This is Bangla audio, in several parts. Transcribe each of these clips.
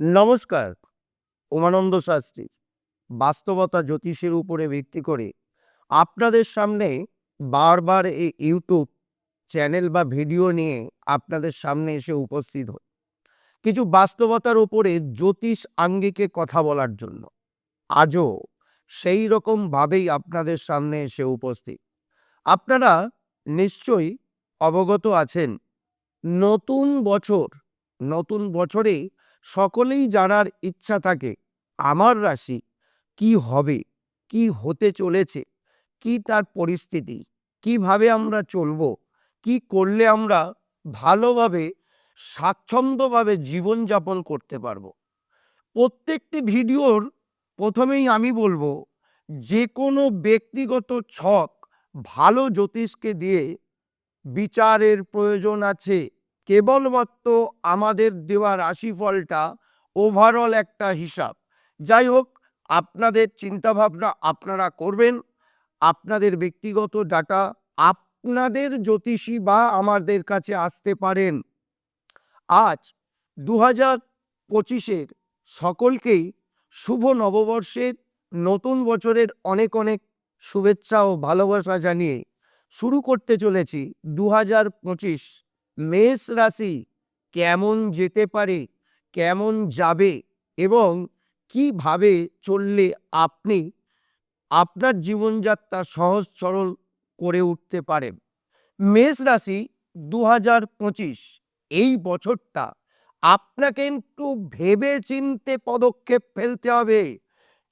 নমস্কার, উমানন্দ শাস্ত্রী। বাস্তবতা জ্যোতিষের উপরে ভিত্তি করে আপনাদের সামনে বারবার এই ইউটিউব চ্যানেল বা ভিডিও নিয়ে আপনাদের সামনে এসে উপস্থিত হই। কিছু বাস্তবতার উপরে জ্যোতিষ আঙ্গিকে কথা বলার জন্য আজও সেই রকমভাবেই আপনাদের সামনে এসে উপস্থিত। আপনারা নিশ্চয়ই অবগত আছেন, নতুন বছর, নতুন বছরে সকলেই জানার ইচ্ছা থাকে, আমার রাশি কি হবে, কি হতে চলেছে, কি তার পরিস্থিতি, কীভাবে আমরা চলব, কি করলে আমরা ভালোভাবে, স্বাচ্ছন্দ্যভাবে জীবনযাপন করতে পারব। প্রত্যেকটি ভিডিওর প্রথমেই আমি বলব যে কোনো ব্যক্তিগত ছক ভালো জ্যোতিষকে দিয়ে বিচারের প্রয়োজন আছে। কেবলমাত্র আমাদের দেওয়া রাশিফলটা ওভারঅল একটা হিসাব। যাই হোক আপনাদের চিন্তাভাবনা আপনারা করবেন, আপনাদের ব্যক্তিগত ডাটা আপনাদের জ্যোতিষী বা আমাদের কাছে আসতে পারেন। আজ দু হাজার পঁচিশের সকলকেই শুভ নববর্ষের নতুন বছরের অনেক অনেক শুভেচ্ছা ও ভালোবাসা জানিয়ে শুরু করতে চলেছি দু হাজার পঁচিশ মেষ রাশি কেমন যেতে পারে, কেমন যাবে এবং কীভাবে চললে আপনি আপনার জীবনযাত্রা সহজ সরল করে উঠতে পারেন? মেষ রাশি দু হাজার পঁচিশ, এই বছরটা আপনাকে একটু ভেবে চিনতে পদক্ষেপ ফেলতে হবে।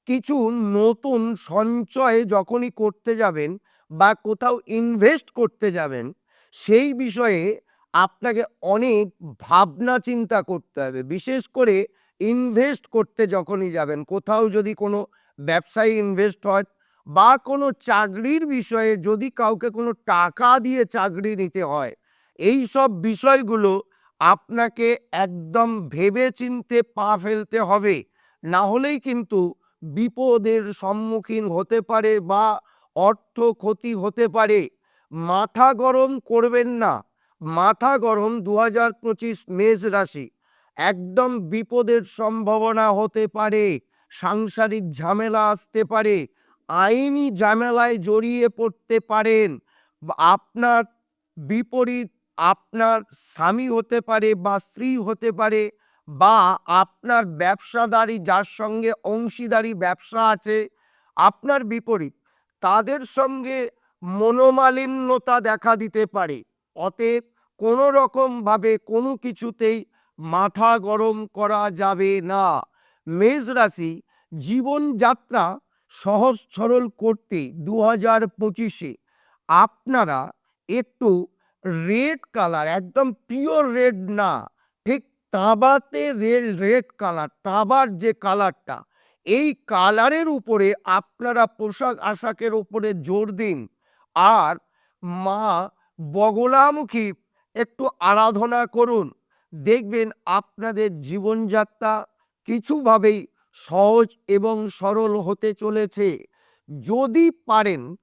কিছু নতুন সঞ্চয় যখনই করতে যাবেন বা কোথাও ইনভেস্ট করতে যাবেন, সেই বিষয়ে আপনাকে অনেক ভাবনা চিন্তা করতে হবে। বিশেষ করে ইনভেস্ট করতে যখনই যাবেন, কোথাও যদি কোনো ব্যবসায় ইনভেস্ট হয় বা কোনো চাকরির বিষয়ে যদি কাউকে কোনো টাকা দিয়ে চাকরি নিতে হয়, এই সব বিষয়গুলো আপনাকে একদম ভেবে চিনতে পা ফেলতে হবে। না হলেই কিন্তু বিপদের সম্মুখীন হতে পারে বা অর্থ ক্ষতি হতে পারে। মাথা গরম করবেন না। মাথা গরম দু হাজার পঁচিশ মেষ রাশি। একদম বিপদের সম্ভাবনা হতে পারে, সাংসারিক ঝামেলা আসতে পারে, আইনি ঝামেলায় জড়িয়ে পড়তে পারেন। আপনার বিপরীত আপনার স্বামী হতে পারে বা স্ত্রী হতে পারে বা আপনার ব্যবসাদারি যার সঙ্গে অংশীদারি ব্যবসা আছে, আপনার বিপরীত। তাদের সঙ্গে মনোমালিন্যতা দেখা দিতে পারে। অতএব কোনো রকমভাবে কোনো কিছুতেই মাথা গরম করা যাবে না। মেষ রাশি জীবনযাত্রা সহজ সরল করতে দু হাজার পঁচিশে আপনারা একটু রেড কালার, একদম পিওর রেড না, ঠিক তাবাতে রেল, রেড কালার, তাবার যে কালারটা, এই কালারের উপরে আপনারা পোশাক আশাকের উপরে জোর দিন। আর মা বগলামুখী, একটু আরাধনা করুন। দেখবেন আপনাদের জীবনযাত্রা কিছুভাবেই সহজ এবং সরল হতে চলেছে। যদি পারেন,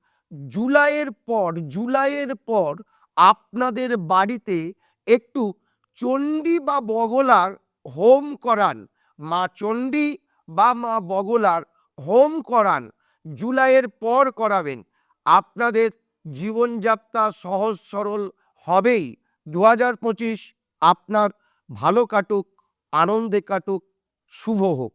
জুলাইয়ের পর জুলাইয়ের পর আপনাদের বাড়িতে একটু চণ্ডী বা বগলার হোম করান। মা চণ্ডী বা মা বগলার হোম করান। জুলাইয়ের পর করাবেন। আপনাদের জীবনযাত্রা সহজ সরল হবেই। দু হাজার পঁচিশ আপনার ভালো কাটুক আনন্দে কাটুক শুভ হোক।